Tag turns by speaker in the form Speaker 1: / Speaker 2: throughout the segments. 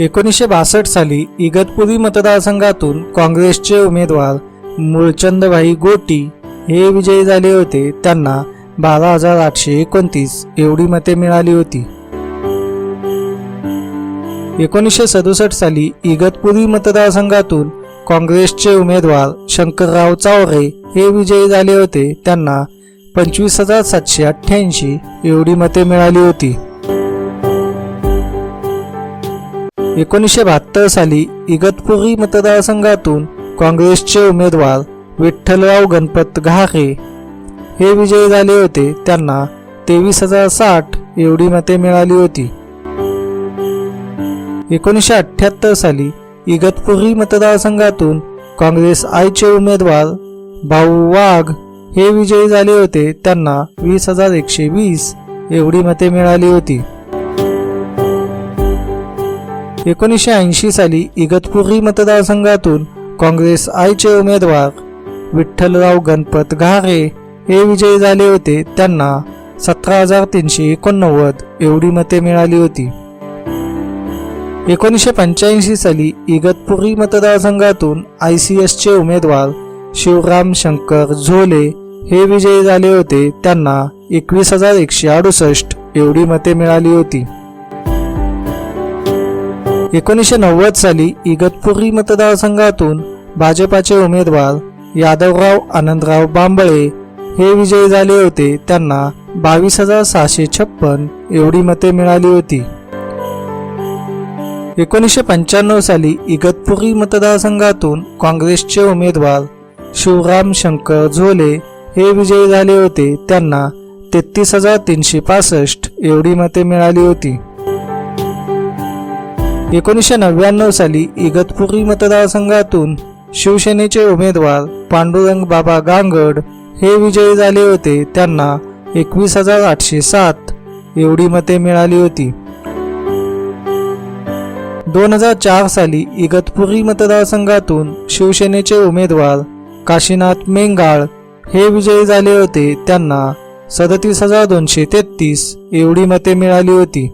Speaker 1: एकोणीसशे बासष्ट साली इगतपुरी मतदारसंघातून काँग्रेसचे उमेदवार मूळचंदभाई गोटी हे विजयी झाले होते. त्यांना बारा हजार आठशे एकोणतीस एवढी मते मिळाली होती. एकोणीसशे सदुसष्ट साली इगतपुरी मतदारसंघातून काँग्रेसचे उमेदवार शंकरराव चावरे हे विजयी झाले होते. त्यांना पंचवीस हजार सातशे अठ्ठ्याऐंशी एवढी मते मिळाली होती. एकोणीसशे बहात्तर साली इगतपुरी मतदारसंघातून काँग्रेसचे उमेदवार विठ्ठलराव गणपत घारे हे विजयी झाले होते. त्यांना तेवीस हजार साठ एवढी मते मिळाली होती. एकोणीसशे अठ्ठ्याहत्तर साली इगतपुरी मतदारसंघातून काँग्रेस आयचे उमेदवार भाऊ वाघ हे विजयी झाले होते. त्यांना वीस हजार एकशे वीस एवढी मते मिळाली होती. एकोणीसशे ऐंशी साली इगतपुरी मतदारसंघातून काँग्रेस आयचे उमेदवार विठ्ठलराव गणपत घारे हे विजयी झाले होते. त्यांना सतरा हजार तीनशे एकोणनव्वद एवढी मते मिळाली होती. एकोणीसशे पंच्याऐंशी साली इगतपुरी मतदारसंघातून आय सी एसचे उमेदवार शिवराम शंकर झोले हे विजयी झाले होते. त्यांना एकवीस हजार एकशे अडुसष्ट एवढी मते मिळाली होती. एकोणीसशे नव्वद साली इगतपुरी मतदारसंघातून भाजपाचे उमेदवार यादवराव आनंदराव बांबळे हे विजयी झाले होते. त्यांना बावीस हजार सहाशे छप्पन एवढी मते मिळाली होती. एकोणीसशे पंच्याण्णव साली इगतपुरी मतदारसंघातून काँग्रेसचे उमेदवार शिवराम शंकर झोले हे विजयी झाले होते. त्यांना तेहतीस हजार तीनशे पासष्ट एवढी मते मिळाली होती. एकोणीसशे नव्याण्णव साली इगतपुरी मतदारसंघातून शिवसेनेचे उमेदवार पांडुरंग बाबा गांगड हे विजयी झाले होते. त्यांना एकवीस हजार आठशे सात एवढी मते मिळाली होती. दोन हजार चार साली इगतपुरी मतदारसंघातून शिवसेनेचे उमेदवार काशीनाथ मेंगाळ हे विजयी झाले होते. त्यांना सदतीस हजार दोनशे तेहतीस एवढी मते मिळाली होती.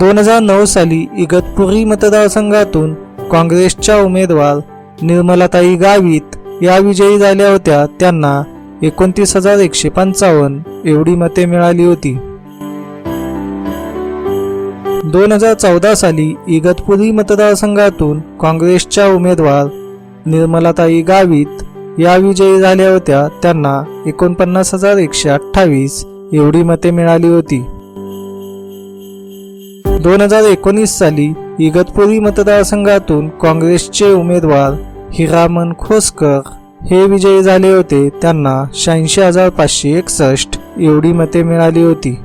Speaker 1: दोन हजार नऊ साली इगतपुरी मतदारसंघातून काँग्रेसच्या उमेदवार निर्मलाताई गावित या विजयी झाल्या होत्या. त्यांना एकोणतीस हजार एकशे पंचावन्न एवढी मते मिळाली होती. दोन हजार चौदा साली इगतपुरी मतदारसंघातून काँग्रेसच्या उमेदवार निर्मलाताई गावित या विजयी झाल्या होत्या. त्यांना एकोणपन्नास हजार एकशे अठ्ठावीस एवढी मते मिळाली होती. दोन हजार एकोणीस साली इगतपुरी मतदारसंघातून काँग्रेसचे उमेदवार हिरामन खोसकर हे विजयी झाले होते. त्यांना शहाऐंशी हजार पाचशे एकसष्ट एवढी मते मिळाली होती.